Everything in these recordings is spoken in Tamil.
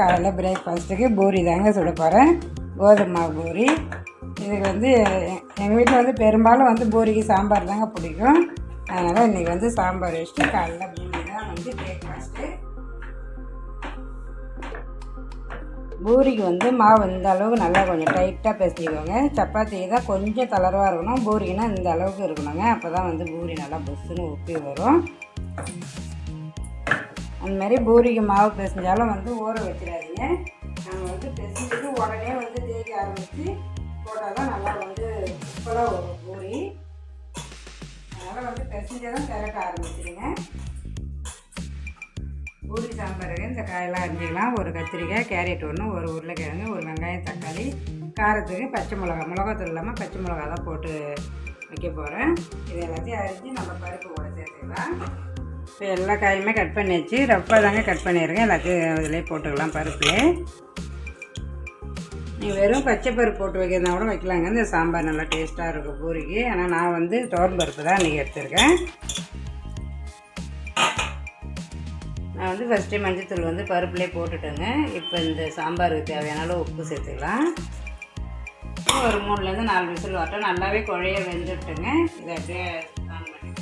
காலையில் பிரேக்ஃபாஸ்ட்டுக்கு பூரி தாங்க சுட போகிறேன் கோதுமை மாவு பூரி. இதுக்கு வந்து எங்கள் வீட்டில் வந்து பெரும்பாலும் வந்து பூரிக்கு சாம்பார் தாங்க பிடிக்கும். அதனால் இன்றைக்கி வந்து சாம்பார் வச்சுட்டு காலைல பூரி தான் வந்து பிரேக்ஃபாஸ்ட்டு பூரிக்கு வந்து மாவு இந்த அளவுக்கு நல்லா கொஞ்சம் டைட்டாக பேசிக்கோங்க சப்பாத்தி தான் கொஞ்சம் தளர்வாக இருக்கணும். பூரிக்குனா இந்த அளவுக்கு இருக்கணுங்க. அப்போ தான் வந்து பூரி நல்லா புஷ்ஷுன்னு உப்பி வரும். அந்த மாதிரி பூரிக்கு மாவு பிசைஞ்சாலும் வந்து ஊற வச்சிடாதீங்க நாங்கள் வந்து பிசைஞ்சிட்டு உடனே வந்து தேய்க்க ஆரம்பித்து போட்டால் தான் நல்லா வந்து சூப்பராக வரும் பூரி. அதனால் வந்து பிசைஞ்சதும் திரட்ட ஆரம்பிச்சிடுங்க பூரி சாம்பாருக்கு இந்த காயெல்லாம் அரிஞ்சிக்கலாம். ஒரு கத்திரிக்காய் கேரட் ஒன்று ஒரு உருளைக்கிழங்கு ஒரு வெங்காயம் தக்காளி காரத்துக்கு பச்சை மிளகா. மிளகாத்தூள் இல்லாமல் பச்சை மிளகா தான் போட்டு வைக்க போகிறேன் இது எல்லாத்தையும் அரிஞ்சு நம்ம பருப்பு கூட சேர்த்துக்கலாம். இப்போ எல்லா காயுமே கட் பண்ணி வச்சு ரஃப்பாக தாங்க கட் பண்ணியிருக்கேன். எல்லாத்தையும் அதிலே போட்டுக்கலாம் பருப்பு நீங்கள் வெறும் பச்சை பருப்பு போட்டு வைக்கிறதா கூட வைக்கலாங்க. இந்த சாம்பார் நல்லா டேஸ்ட்டாக இருக்கும் பூரிக்கு. ஆனால் நான் வந்து தோரம் பருப்பு தான் இன்றைக்கி எடுத்திருக்கேன். நான் வந்து ஃபஸ்ட்டு மஞ்சத்தூள் வந்து பருப்புலேயே போட்டுட்டேங்க. இப்போ இந்த சாம்பாருக்கு தேவையான அளவு உப்பு சேர்த்துக்கலாம். ஒரு மூணுலேருந்து நாலு விசில் வரட்டும். நல்லாவே குழைய வெந்துட்டுங்க. இதை அப்படியே ஆன் பண்ணி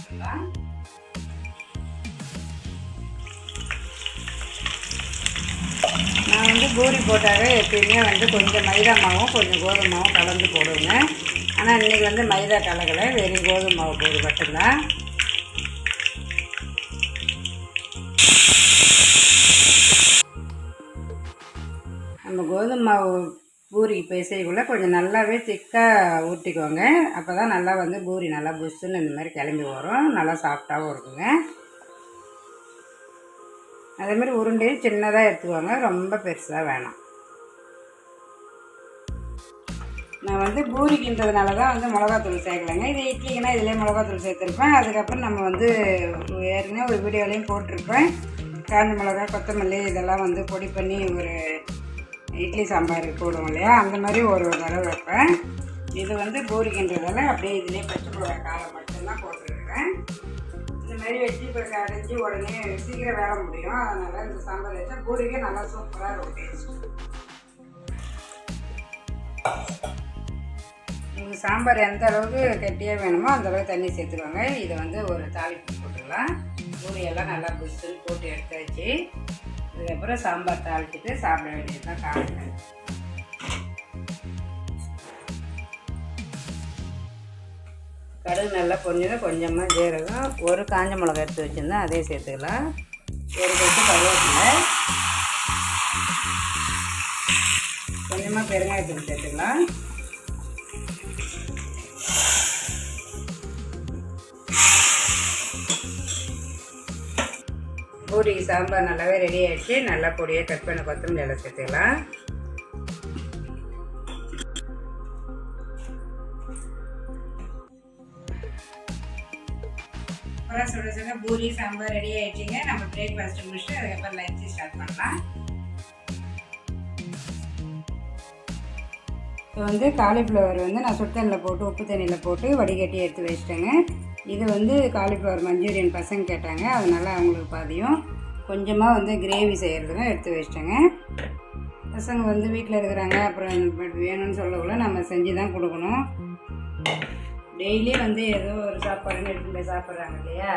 நான் வந்து பூரி போட்டாவே எப்பயுமே வந்து கொஞ்சம் மைதா மாவும் கொஞ்சம் கோதுமை மாவும் கலந்து போடுவேங்க. ஆனால் இன்றைக்கி வந்து மைதா கலகலை வெறும் கோதுமை மாவு போடு மட்டும்தான். நம்ம கோதுமை மாவு பூரிக்கு பிசைக்குள்ளே கொஞ்சம் நல்லாவே திக்காக ஊற்றிக்கோங்க அப்போ தான் நல்லா வந்து பூரி நல்லா புஷ்ஷுன்னு இந்த மாதிரி கிளம்பி வரும். நல்லா சாஃப்டாகவும் இருக்குங்க. அதேமாதிரி உருண்டையும் சின்னதாக எடுத்துக்கோங்க. ரொம்ப பெருசாக வேணாம். நான் வந்து பூரிக்கின்றதுனால தான் வந்து மிளகாத்தூள் சேர்க்கலைங்க. இது இட்லிக்குன்னா இதிலே மிளகாத்தூள் சேர்த்துருப்பேன். அதுக்கப்புறம் நம்ம வந்து ஏற்கனவே ஒரு வீடியோலையும் போட்டிருப்பேன். காஞ்ச மிளகா கொத்தமல்லி இதெல்லாம் வந்து பொடி பண்ணி ஒரு இட்லி சாம்பார் போடுவோம் இல்லையா? அந்த மாதிரி ஒரு ஒரு தடவை வைப்பேன். இது வந்து பூரிக்கின்றதால அப்படியே இதிலே பச்சை மிளகா காலை மட்டும்தான் போட்டுருக்கேன். இந்த வச்சு இப்போ அடைஞ்சி உடனே சீக்கிரம் வேலை முடியும். அதனால் இந்த சாம்பார் வச்சா பூரிக்கே நல்லா சூப்பராக இருக்கும் டேஸ்ட் உங்களுக்கு சாம்பார் எந்த அளவுக்கு கெட்டியாக வேணுமோ அந்த அளவுக்கு தண்ணி சேர்த்துக்கோங்க. இதை வந்து ஒரு தாளிப்பு போட்டுக்கலாம். பூரியெல்லாம் நல்லா புஷ்ஷுன்னு போட்டு எடுத்து வச்சு இதுக்கப்புறம் சாம்பார் தாளிச்சிட்டு சாப்பிட வேண்டியது தான் காலையில் கடுகு நல்லா கொஞ்சம் கொஞ்சமாக ஜீரகம் ஒரு காஞ்ச மிளகா எடுத்து வச்சுருந்தேன் அதே சேர்த்துக்கலாம். ஒரு கொத்து கருவேப்பிலை. கொஞ்சமாக பெருங்காயத்தூள் சேர்த்துக்கலாம். பூரிக்கு சாம்பார் நல்லாவே ரெடி ஆகிடுச்சு நல்லா பொடியாக கட் பண்ண கொத்தமல்லி எல்லாம் சேர்த்துக்கலாம். சூப்பராக சுட சுட பூரி சாம்பார் ரெடி ஆகிடுச்சிங்க நம்ம பிரேக்ஃபாஸ்ட் முடிச்சுட்டு அதுக்கப்புறம் லஞ்சு ஸ்டார்ட் பண்ணலாம். இப்போ வந்து காலிஃப்ளவர் வந்து நான் சுடுதண்ணில் போட்டு உப்பு தண்ணியில் போட்டு வடிகட்டி எடுத்து வச்சிட்டேங்க. இது வந்து காலிஃப்ளவர் மஞ்சூரியன் பசங்க கேட்டாங்க. அதனால் அவங்களுக்கு பாதியும். கொஞ்சமாக வந்து கிரேவி செய்கிறதுங்க எடுத்து வச்சிட்டேங்க. பசங்க வந்து வீட்டில் இருக்கிறாங்க. அப்புறம் வேணும்னு சொல்லக்குள்ள நம்ம செஞ்சு தான் கொடுக்கணும். டெய்லி வந்து ஏதோ ஒரு சாப்பாடுன்னு எடுத்துகிட்டு சாப்பிட்றாங்க இல்லையா?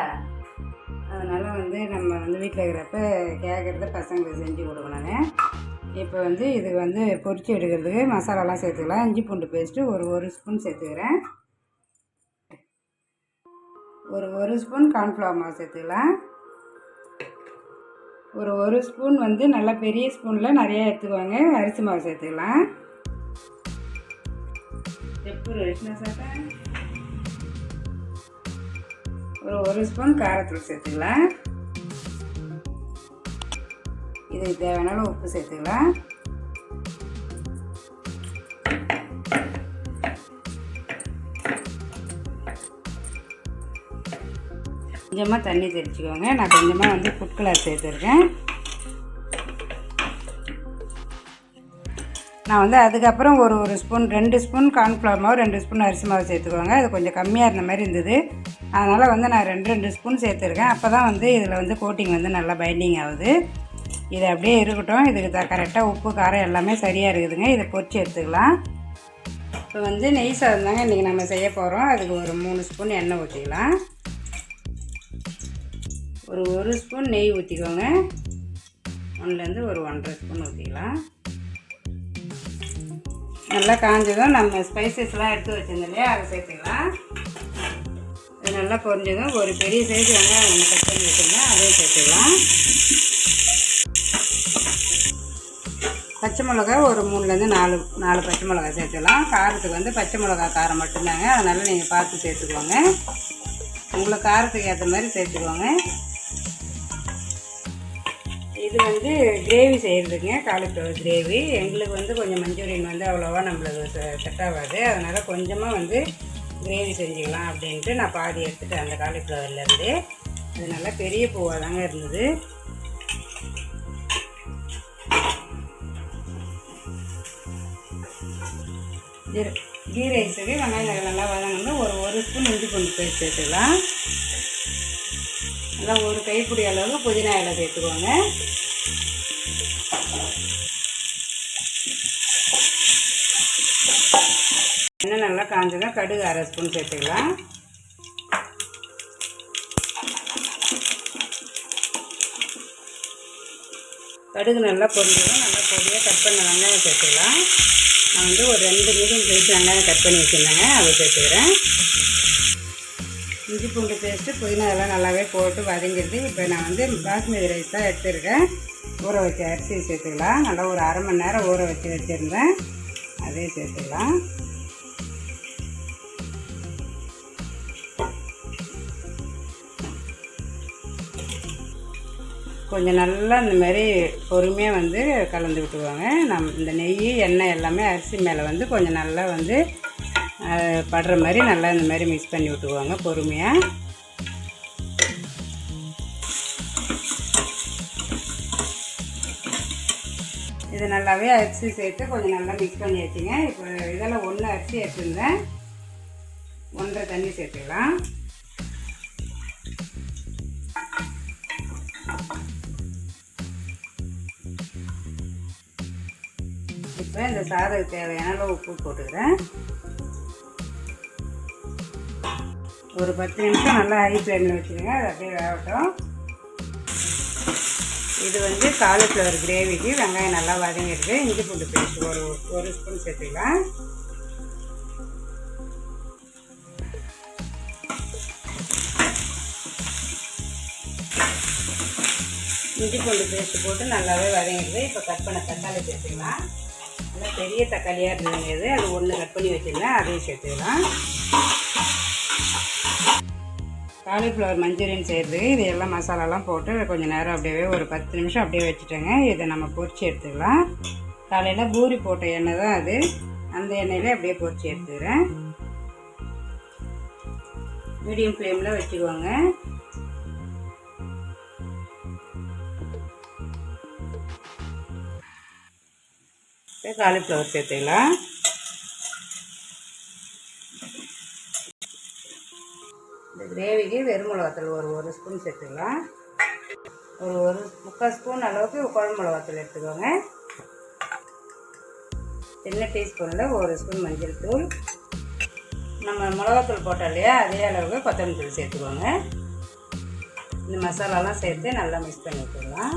அதனால் வந்து நம்ம வந்து வீட்டில் இருக்கிறப்ப கேட்குறத பசங்களுக்கு செஞ்சு கொடுக்கணுங்க இப்போ வந்து இது வந்து பொரிச்சு எடுக்கிறதுக்கு மசாலாலாம் சேர்த்துக்கலாம். இஞ்சி பூண்டு பேஸ்ட்டு ஒரு ஒரு ஸ்பூன் சேர்த்துக்கிறேன். ஒரு ஒரு ஸ்பூன் கார்ன்ஃப்ளவர் மாவு சேர்த்துக்கலாம். ஒரு ஒரு ஸ்பூன் வந்து நல்லா பெரிய ஸ்பூனில் நிறையா எடுத்துக்குவாங்க அரிசி மாவு சேர்த்துக்கலாம். எப்போ ரேஷனா சாப்பிட்டேன் ஒரு ஒரு ஸ்பூன் காரத்தூள் சேர்த்துக்கலாம். இதுக்கு தேவையான உப்பு சேர்த்துக்கலாம். கொஞ்சமாக தண்ணி தெரிச்சுக்கோங்க நான் கொஞ்சமாக வந்து ஃபுட் கலர் சேர்த்துருக்கேன். நான் வந்து அதுக்கப்புறம் ஒரு ஒரு ஸ்பூன் ரெண்டு ஸ்பூன் கார்ன்ஃப்ளவர் மாவு ரெண்டு ஸ்பூன் அரிசி மாவு சேர்த்துக்கோங்க. அது கொஞ்சம் கம்மியாக இருந்த மாதிரி இருந்தது. அதனால் வந்து நான் ரெண்டு ரெண்டு ஸ்பூன் சேர்த்துருக்கேன். அப்போ தான் வந்து இதில் வந்து கோட்டிங் வந்து நல்லா பைண்டிங் ஆகுது. இது அப்படியே இருக்கட்டும். இதுக்கு த கரெக்டாக உப்பு காரம் எல்லாமே சரியாக இருக்குதுங்க. இதை பொறிச்சு எடுத்துக்கலாம். இப்போ வந்து நெய் சாதம் தாங்க இன்றைக்கி நம்ம செய்ய போகிறோம் அதுக்கு ஒரு மூணு ஸ்பூன் எண்ணெய் ஊற்றிக்கலாம் ஒரு ஒரு ஸ்பூன் நெய் ஊற்றிக்கோங்க ஒன்றுலேருந்து ஒரு ஒன்றரை ஸ்பூன் ஊற்றிக்கலாம் நல்லா காஞ்சதும் நம்ம ஸ்பைசஸ்லாம் எடுத்து வச்சிருந்தோம் இல்லையா? அதை சேர்த்துக்கலாம். நல்லா பொரிஞ்சதும் ஒரு பெரிய சைஸ் வெங்காயம் ஒன்று கட் பண்ணி வச்சுருந்தேன் அதையும் சேர்த்துக்கலாம். பச்சை மிளகா ஒரு மூணுலேருந்து நாலு நாலு பச்சை மிளகா சேர்த்துக்கலாம். காரத்துக்கு வந்து பச்சை மிளகா காரம் மட்டும்தாங்க. அதனால் நீங்கள் பார்த்து சேர்த்துக்கோங்க. உங்களுக்கு காரத்துக்கு ஏற்ற மாதிரி சேர்த்துக்கோங்க. இது வந்து கிரேவி செய்கிறதுங்க காலிஃப்ளவர் கிரேவி. எங்களுக்கு வந்து கொஞ்சம் மஞ்சூரியன் வந்து அவ்வளோவா நம்மளுக்கு செட் ஆகாது. அதனால் கொஞ்சமாக வந்து கிரேவி செஞ்சுக்கலாம் அப்படின்ட்டு நான் பாதி எடுத்துகிட்டு அந்த காலிஃப்ளவர்லேருந்து. அது நல்லா பெரிய பூவாக தாங்க இருந்தது. கீ ரைஸுக்கு வெங்காயம் நல்லா வதங்கணும் ஒரு ஒரு ஸ்பூன் இஞ்சி பூண்டு பேஸ்ட் சேர்த்துக்கலாம் நல்லா ஒரு கைப்பிடி அளவுக்கு புதினா இலை சேர்த்துக்கோங்க. எண்ணெய் நல்லா காஞ்சதும் கடுகு அரை ஸ்பூன் சேர்த்துக்கலாம். கடுகு நல்லா பொரிஞ்சதும் நல்லா பொடியாக கட் பண்ண வெங்காயம் சேர்த்துக்கலாம். நான் வந்து ஒரு ரெண்டு மீடியம் சைஸ் வெங்காயம் கட் பண்ணி வச்சுருந்தேங்க அதை சேர்த்துக்கிறேன். இஞ்சி பூண்டு பேஸ்ட்டு புதினா எல்லாம் நல்லாவே போட்டு வதங்கிடுது. இப்போ நான் வந்து பாஸ்மதி ரைஸ் தான் எடுத்துருக்கேன். ஊற வச்ச அரிசி சேர்த்துக்கலாம். நல்லா ஒரு அரை மணி நேரம் ஊற வச்சு வச்சுருந்தேன். அதே சேர்த்துக்கலாம். கொஞ்சம் நல்லா இந்த மாதிரி பொறுமையாக வந்து கலந்து விட்டுக்குவாங்க நம் இந்த நெய் எண்ணெய் எல்லாமே அரிசி மேலே வந்து கொஞ்சம் நல்லா வந்து படுற மாதிரி நல்லா இந்த மாதிரி மிக்ஸ் பண்ணி விட்டுருவாங்க பொறுமையாக இது நல்லாவே அரிசி சேர்த்து கொஞ்சம் நல்லா மிக்ஸ் பண்ணி வச்சுங்க இப்போ இதெல்லாம் ஒன்று அரிசி எடுத்துருந்தேன் ஒன்றரை தண்ணி சேர்த்துக்கலாம். இந்த சாதத்துக்கு தேவையான அளவு உப்பு போட்டுக்கிறேன். ஒரு பத்து நிமிஷம் நல்லா ஹை ஃப்ளேமில் வச்சுருங்க அது அப்படியே வேகட்டும். இது வந்து காலிஃப்ளவர் கிரேவிக்கு வெங்காயம் நல்லா வதங்கிடுது. இஞ்சி பூண்டு பேஸ்ட் ஒரு ஒரு ஸ்பூன் சேர்த்துக்கலாம். இஞ்சி பூண்டு பேஸ்ட் போட்டு நல்லாவே வதங்கிடுது. இப்போ கட் பண்ண தக்காளி சேர்த்துக்கலாம். நல்லா பெரிய தக்காளியாக இருந்தது. அது ஒன்று கட் பண்ணி வச்சுருந்தேன். அதையும் சேர்த்துக்கலாம். காலிஃப்ளவர் மஞ்சூரியன் செய்கிறது இது எல்லாம் மசாலாலாம் போட்டு கொஞ்சம் நேரம் அப்படியே ஒரு பத்து நிமிஷம் அப்படியே வச்சுட்டேங்க. இதை நம்ம பொரிச்சு எடுத்துக்கலாம். காலையில் பூரி போட்ட எண்ணெய் தான் அது. அந்த எண்ணெயில் அப்படியே பொரிச்சு எடுத்துக்கிறேன். மீடியம் ஃப்ளேமில் வச்சுக்குவாங்க இப்போ காலிஃப்ளவர் சேர்த்துக்கலாம். இந்த கிரேவிக்கு வெறும் மிளகாத்தூள் ஒரு ஒரு ஸ்பூன் சேர்த்துக்கலாம். ஒரு ஒரு முக்கால் ஸ்பூன் அளவுக்கு குழம்பு மிளகாத்தூள் எடுத்துக்கோங்க. சின்ன டீஸ்பூனில் ஒரு ஸ்பூன் மஞ்சள் தூள். நம்ம மிளகாத்தூள் போட்டோம் இல்லையா? அதே அளவுக்கு கொத்தமல்லி தூள் சேர்த்துக்கோங்க. இந்த மசாலாலாம் சேர்த்து நல்லா மிக்ஸ் பண்ணி விட்டுடலாம்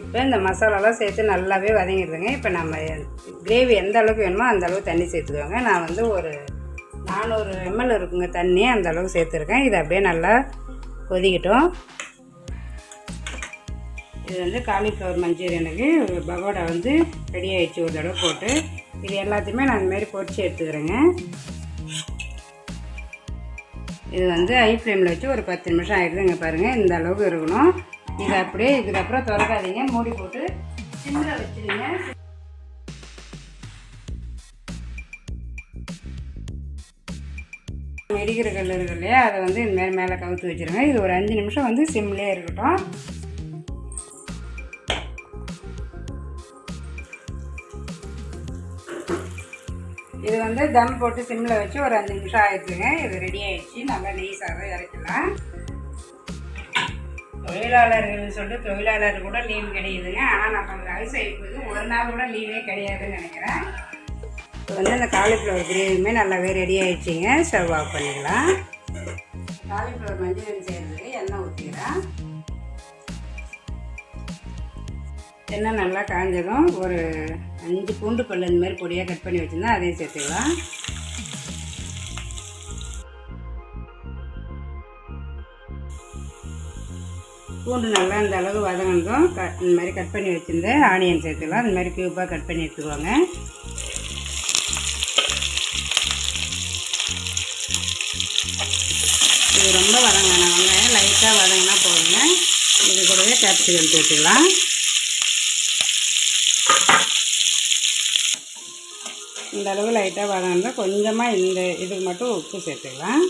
இப்போ இந்த மசாலாலாம் சேர்த்து நல்லாவே வதங்கிடுதுங்க. இப்போ நம்ம கிரேவி எந்த அளவுக்கு வேணுமோ அந்த அளவுக்கு தண்ணி சேர்த்துக்கோங்க நான் வந்து ஒரு நானூறு எம்எல் இருக்குங்க தண்ணி அந்த அளவுக்கு சேர்த்துருக்கேன். இது அப்படியே நல்லா கொதிக்கட்டும். இது வந்து காலிஃப்ளவர் மஞ்சூரியனுக்கு பகோடா வந்து ரெடி ஆகிடுச்சு ஒரு தடவை போட்டு. இது எல்லாத்தையுமே நான் இந்த மாதிரி எடுத்துக்கிறேங்க. இது வந்து ஹை ஃப்ளேமில் வச்சு ஒரு பத்து நிமிஷம் ஆகிடுதுங்க பாருங்கள் இந்த அளவுக்கு இருக்கணும். இதை அப்படியே இதுக்கப்புறம் திறக்காதீங்க. மூடி போட்டு சிம்மில் வச்சுருங்க. இடிக்கிற கல் இருக்கு இல்லையா? அதை வந்து இந்த மாதிரி மேலே கவுத்து வச்சுருங்க. இது ஒரு அஞ்சு நிமிஷம் வந்து சிம்லேயே இருக்கட்டும். இது வந்து தம் போட்டு சிம்மில் வச்சு ஒரு அஞ்சு நிமிஷம் ஆயிடுச்சுங்க. இது ரெடி ஆயிடுச்சு. நல்லா நெய் சாதம் இறக்கலாம். தொழிலாளர்கள் சொல்லிட்டு தொழிலாளர் கூட லீவு கிடையாதுங்க. ஆனால் நம்ம ஹவுஸ் ஒய்ஃபுக்கு ஒரு நாள் கூட லீவே கிடையாதுன்னு நினைக்கிறேன். இப்போ வந்து அந்த காலிஃப்ளவர் கிரேவியுமே நல்லாவே ரெடி ஆகிடுச்சிங்க சர்வ் ஆஃப் பண்ணிக்கலாம் காலிஃப்ளவர் மஞ்சள் செய்கிறதுக்கு எண்ணெய் ஊற்றிக்கிறேன் எண்ணெய் நல்லா காஞ்சதும் ஒரு அஞ்சு பூண்டு பல்லு இந்த மாதிரி பொடியாக கட் பண்ணி வச்சுருந்தா அதையும் சேர்த்துக்கலாம். பூண்டு நல்லா இந்த அளவு வதங்கினதும் கட் இந்த மாதிரி கட் பண்ணி வச்சுருந்தேன் ஆனியன் சேர்த்துக்கலாம். இந்த மாதிரி க்யூப்பாக கட் பண்ணி எடுத்துக்கோங்க. இது ரொம்ப வதங்க வெங்காயம் லைட்டாக வதங்கினா போதுங்க. இது கூடவே கேப்சிகம் சேர்த்துக்கலாம். இந்த அளவு லைட்டாக வதங்கினா கொஞ்சமாக இந்த இதுக்கு மட்டும் உப்பு சேர்த்துக்கலாம்.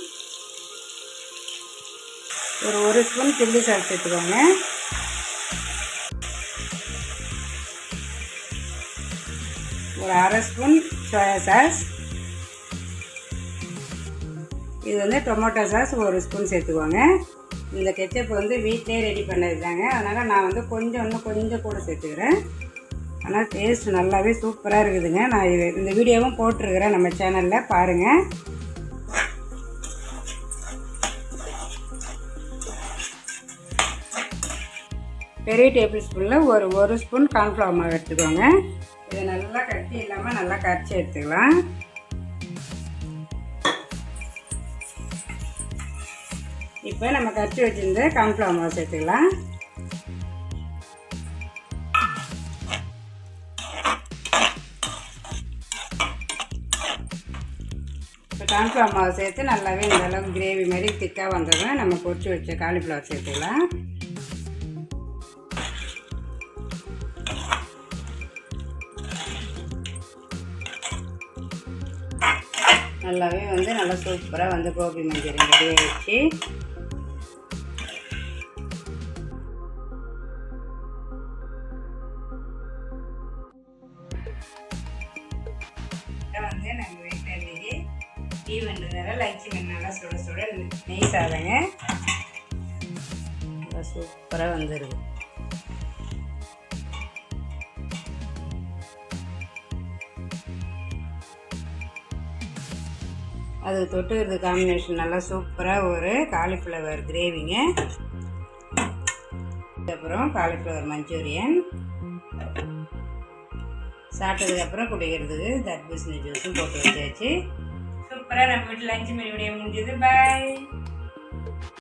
ஒரு ஒரு ஸ்பூன் சில்லி சாஸ் சேர்த்துக்கோங்க ஒரு அரை ஸ்பூன் சோயா சாஸ் இது வந்து டொமேட்டோ சாஸ் ஒரு ஸ்பூன் சேர்த்துக்கோங்க. இந்த கெச்சப் வந்து வீட்டிலே ரெடி பண்ணது தாங்க. அதனால் நான் வந்து கொஞ்சம் இன்னும் கொஞ்சம் கூட சேர்த்துக்கிறேன். ஆனால் டேஸ்ட் நல்லாவே சூப்பராக இருக்குதுங்க. நான் இது இந்த வீடியோவும் போட்டிருக்கிறேன் நம்ம சேனலில் பாருங்கள் பெரிய டேபிள் ஸ்பூனில் ஒரு ஒரு ஸ்பூன் கார்ன்ஃப்ளவர் மாவு எடுத்துக்கோங்க. இதை நல்லா கட்டி இல்லாமல் நல்லா கரைச்சி எடுத்துக்கலாம். இப்போ நம்ம கரைச்சி வச்சுருந்த கார்ன்ஃப்ளவர் மாவு சேர்த்துக்கலாம். இப்போ கார்ன்ஃப்ளவர் மாவு சேர்த்து நல்லாவே இந்த அளவுக்கு கிரேவி மாதிரி திக்காக வந்ததும் நம்ம பொரிச்சு வச்ச காலிஃப்ளவர் சேர்த்துக்கலாம். நல்லாவே வந்து நல்லா சூப்பராக வந்து கோபி மஞ்சள் ரெடி ஆகிடுச்சு வந்து நம்ம வீட்டில் இன்னைக்கு ஈவெண்ட்டுனால லஞ்ச் நல்லா சுட சுட நெய் சாதங்க. நல்லா சூப்பராக வந்துடுது அது தொட்டுக்கிறது காம்பினேஷன் நல்லா சூப்பராக ஒரு காலிஃப்ளவர் கிரேவிங்க அப்புறம் காலிஃப்ளவர் மஞ்சூரியன் சாப்பிட்டதுக்கப்புறம் குடிக்கிறதுக்கு தர்பூசணி ஜூஸும் போட்டு வச்சாச்சு. சூப்பராக நம்ம வீட்டில் லஞ்சு மணி வீடியோ முடிஞ்சது. பாய்